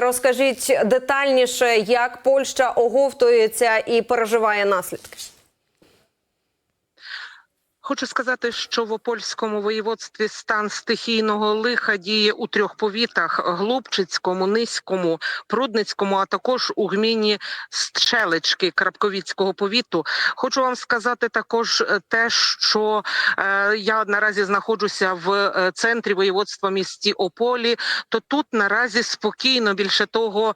Розкажіть детальніше, як Польща оговтується і переживає наслідки. Хочу сказати, що в Опольському воєводстві стан стихійного лиха діє у трьох повітах: Глубчицькому, Низькому, Прудницькому, а також у гміні Стрелечки Крапковіцького повіту. Хочу вам сказати також е, те, що е, я наразі знаходжуся в е, центрі воєводства місті Ополі. То тут наразі спокійно. Більше того,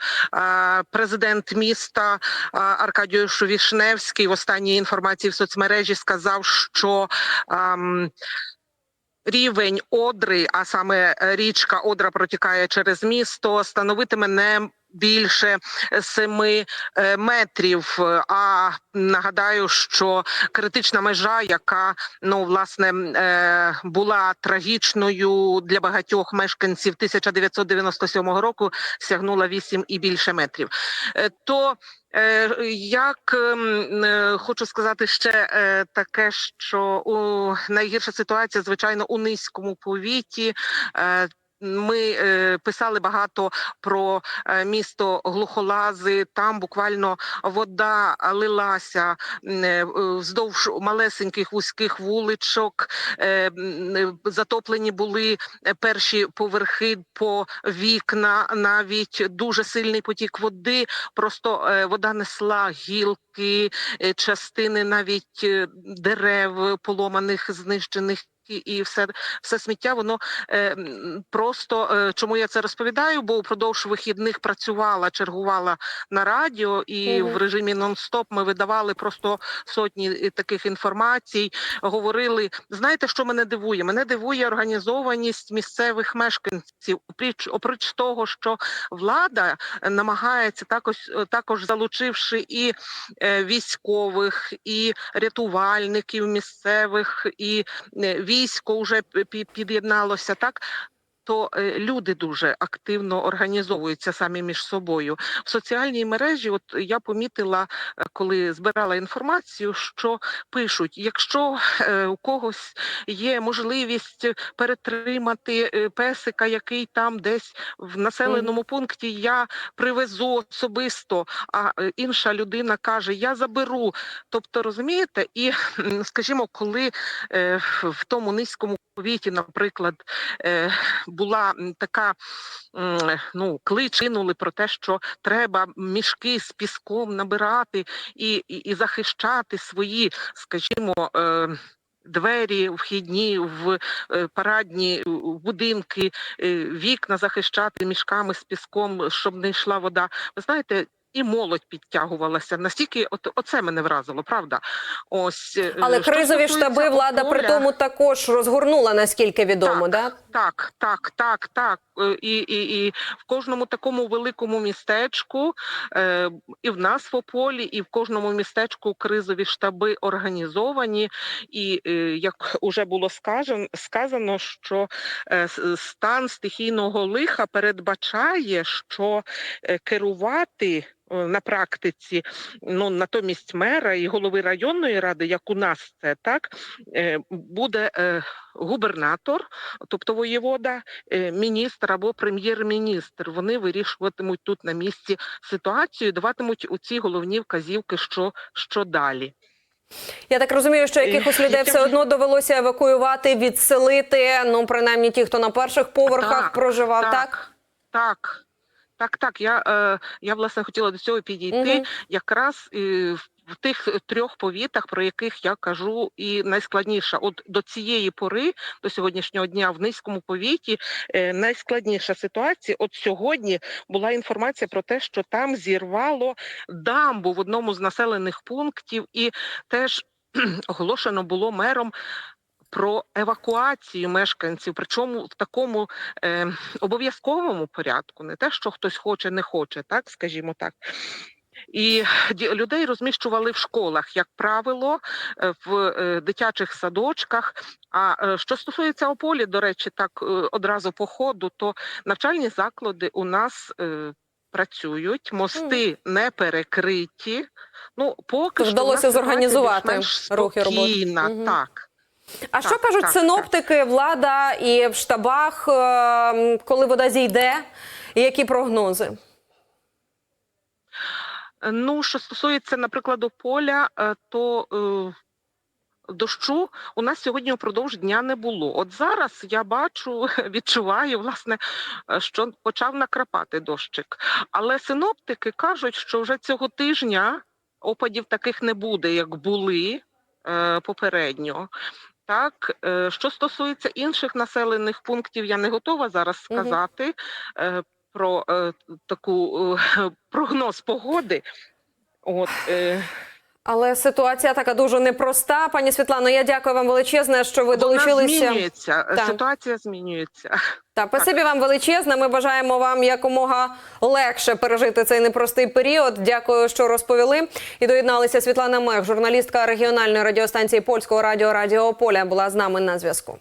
президент міста Аркадій Вішневський в останній інформації в соцмережі сказав, що рівень Одри, а саме е, річка Одра протікає через місто, становитиме не більше семи е, метрів. А нагадаю, що критична межа, яка ну власне е, була трагічною для багатьох мешканців 1997 року, сягнула 8 і більше метрів. Е, То Е, Як ем, е, хочу сказати ще е, таке, що у найгірша ситуація, звичайно, у низькому повіті. Ми е, писали багато про е, місто Глухолази. Там буквально вода лилася е, вздовж малесеньких вузьких вуличок. Затоплені були перші поверхи по вікна. Навіть дуже сильний потік води. Просто вода несла гілки, частини навіть дерев поломаних, знищених. І все, все сміття, воно е, просто е, чому я це розповідаю? Бо упродовж вихідних працювала, чергувала на радіо, і Мгм. в режимі нон-стоп ми видавали просто сотні е, таких інформацій. Говорили, знаєте, що мене дивує? Мене дивує організованість місцевих мешканців. Опріч, оприч того, що влада намагається також, е, також залучивши і е, військових, і рятувальників місцевих, і е, військо вже пі- пі- під'єдналося так. То е, люди дуже активно організовуються самі між собою в соціальній мережі. От я помітила, е, коли збирала інформацію, що пишуть: якщо е, у когось є можливість перетримати песика, який там десь в населеному пункті, я привезу особисто. А інша людина каже: Я заберу. Тобто, розумієте, і скажімо, коли в тому низькому повіті, наприклад, була така ну, клич кинули про те, що треба мішки з піском набирати і, і, і захищати свої, скажімо. Е, Двері вхідні в е, парадні е, в будинки, е, вікна захищати мішками з піском, щоб не йшла вода. Ви знаєте, і молодь підтягувалася. Настільки, от оце мене вразило, правда? Ось Але кризові штаби влада при тому також розгорнула, наскільки відомо, Так. да? Так, так, так, так. Е, І, і, і в кожному такому великому містечку, е, і в нас в Ополі, і в кожному містечку кризові штаби організовані. І е, як уже було сказано, сказано, що е, стан стихійного лиха передбачає, що е, керувати. Е, На практиці, ну натомість мера і голови районної ради, як у нас це так, е, буде е, губернатор, тобто воєвода, міністр або прем'єр-міністр. Вони вирішуватимуть тут на місці ситуацію, даватимуть у ці головні вказівки, що, що далі. Я так розумію, що якихось людей все одно довелося евакуювати, відселити. Ну, принаймні ті, хто на перших поверхах Так, проживав, так? так, так, так, так. Я, е, я власне хотіла до цього підійти. Мгм. якраз е, в в тих трьох повітах, про яких я кажу, і найскладніша, от до цієї пори, до сьогоднішнього дня, в низькому повіті, е, найскладніша ситуація. От сьогодні була інформація про те, що там зірвало дамбу в одному з населених пунктів, і теж оголошено було мером. Про евакуацію мешканців, причому в такому е, обов'язковому порядку, не те, що хтось хоче, не хоче, так скажімо так. І людей розміщували в школах, як правило, е, в е, дитячих садочках. А е, що стосується Ополі, до речі, так одразу по ходу, то навчальні заклади у нас працюють, мости не перекриті. Ну, поки що вдалося зорганізувати рухи роботи. Мгм. Так. А Так, що кажуть так, синоптики, влада і в штабах, е, коли вода зійде? І які прогнози? Ну, що стосується, наприклад, поля, е, то е, дощу у нас сьогодні впродовж дня не було. От зараз я бачу, відчуваю, власне, е, що почав накрапати дощик. Але синоптики кажуть, що вже цього тижня опадів таких не буде, як були е, попередньо. Так, е, що стосується інших населених пунктів, я не готова зараз сказати угу. про е, таку прогноз погоди. От, Але ситуація така дуже непроста. Пані Світлано, я дякую вам величезне, що ви вона долучилися. змінюється, Так. ситуація змінюється. Та спасибі вам величезне. Ми бажаємо вам якомога легше пережити цей непростий період. Дякую, що розповіли. І доєдналися Світлана Мех, журналістка регіональної радіостанції польського радіо Радіо Поля, була з нами на зв'язку.